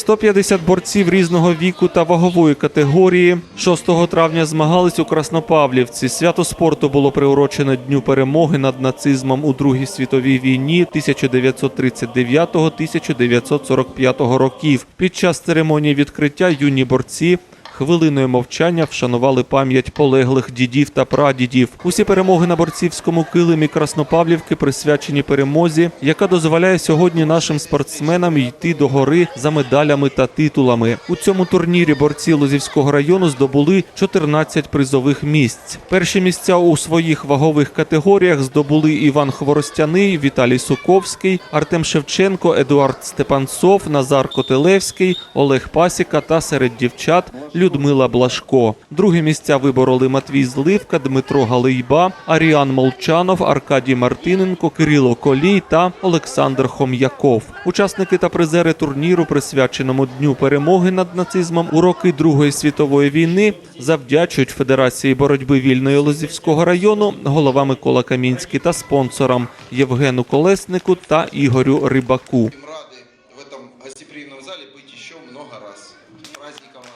150 борців різного віку та вагової категорії 6 травня змагались у Краснопавлівці. Свято спорту було приурочено Дню перемоги над нацизмом у Другій світовій війні 1939-1945 років. Під час церемонії відкриття юні борці Хвилиною мовчання вшанували пам'ять полеглих дідів та прадідів. Усі перемоги на борцівському килимі Краснопавлівки присвячені перемозі, яка дозволяє сьогодні нашим спортсменам йти до гори за медалями та титулами. У цьому турнірі борці Лозівського району здобули 14 призових місць. Перші місця у своїх вагових категоріях здобули Іван Хворостяний, Віталій Суковський, Артем Шевченко, Едуард Степанцов, Назар Котелевський, Олег Пасіка та серед дівчат Людмила Блашко. Другі місця вибороли Матвій Зливка, Дмитро Галийба, Аріан Молчанов, Аркадій Мартиненко, Кирило Колій та Олександр Хом'яков. Учасники та призери турніру, присвяченому Дню перемоги над нацизмом у роки Другої світової війни, завдячують Федерації боротьби вільної Лозівського району, голова Микола Камінський та спонсорам Євгену Колеснику та Ігорю Рибаку. Будем рады в этом гостеприимном зале быть еще много раз. С Праздником вас!